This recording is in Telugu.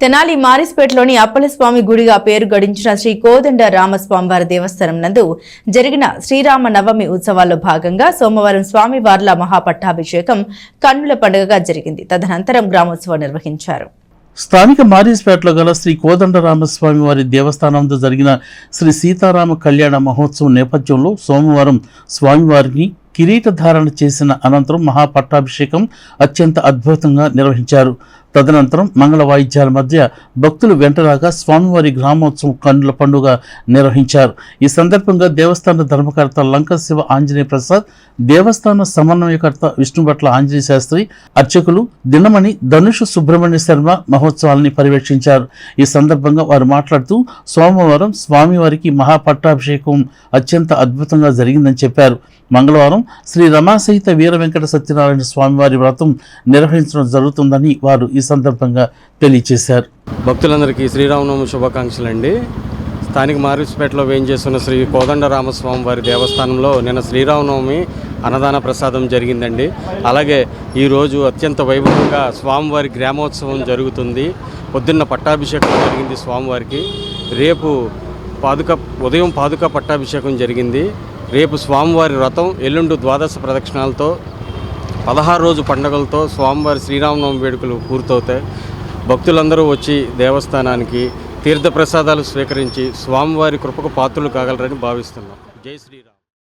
తెనాలి మారిస్పేటలోని అప్పలస్వామి గుడిగా పేరు గడించిన శ్రీ కోదండ రామస్వామివారి దేవస్థానం నందు జరిగిన శ్రీరామ నవమి ఉత్సవాల్లో భాగంగా సోమవారం స్వామివార్ల మహాపట్టాభిషేకం కన్నుల పండుగగా జరిగింది. తదనంతరం గ్రామోత్సవం నిర్వహించారు. స్థానిక మారీస్పేటలో గల శ్రీ కోదండరామస్వామి వారి దేవస్థానంతో జరిగిన శ్రీ సీతారామ కళ్యాణ మహోత్సవం నేపథ్యంలో సోమవారం స్వామివారిని కిరీట ధారణ చేసిన అనంతరం మహాపట్టాభిషేకం అత్యంత అద్భుతంగా నిర్వహించారు. తదనంతరం మంగళ వాయిద్యాల మధ్య భక్తులు వెంటరాగా స్వామివారి గ్రామోత్సవం కన్నుల పండుగ నిర్వహించారు. ఈ సందర్భంగా దేవస్థాన ధర్మకర్త లంక శివ ఆంజనేయ ప్రసాద్ దేవస్థాన సమన్వయకర్త విష్ణుభట్ల ఆంజనేయ శాస్త్రి అర్చకులు దినమణి ధనుషు సుబ్రహ్మణ్య శర్మ మహోత్సవాలని పర్యవేక్షించారు. ఈ సందర్భంగా వారు మాట్లాడుతూ సోమవారం స్వామివారికి మహాపట్టాభిషేకం అత్యంత అద్భుతంగా జరిగిందని చెప్పారు. మంగళవారం శ్రీ రమాసహిత వీర వెంకట సత్యనారాయణ స్వామివారి వ్రతం నిర్వహించడం జరుగుతుందని వారు ఈ సందర్భంగా తెలియజేశారు. భక్తులందరికీ శ్రీరామనవమి శుభాకాంక్షలు అండి స్థానిక మారిస్పేటలో వేయించేస్తున్న శ్రీ కోదండరామస్వామి వారి దేవస్థానంలో నిన్న శ్రీరామనవమి అన్నదాన ప్రసాదం జరిగిందండి. అలాగే ఈరోజు అత్యంత వైభవంగా స్వామివారి గ్రామోత్సవం జరుగుతుంది. పొద్దున్న పట్టాభిషేకం జరిగింది స్వామివారికి. రేపు పాదుక ఉదయం పాదుక పట్టాభిషేకం జరిగింది. రేపు స్వామివారి వ్రతం ఎల్లుండి ద్వాదశ ప్రదక్షిణాలతో పదహారు రోజు పండుగలతో స్వామివారి శ్రీరామనవమి వేడుకలు పూర్తవుతాయి. భక్తులందరూ వచ్చి దేవస్థానానికి తీర్థప్రసాదాలు స్వీకరించి స్వామివారి కృపకు పాత్రలు కాగలరని భావిస్తున్నాం. జై శ్రీరామ్.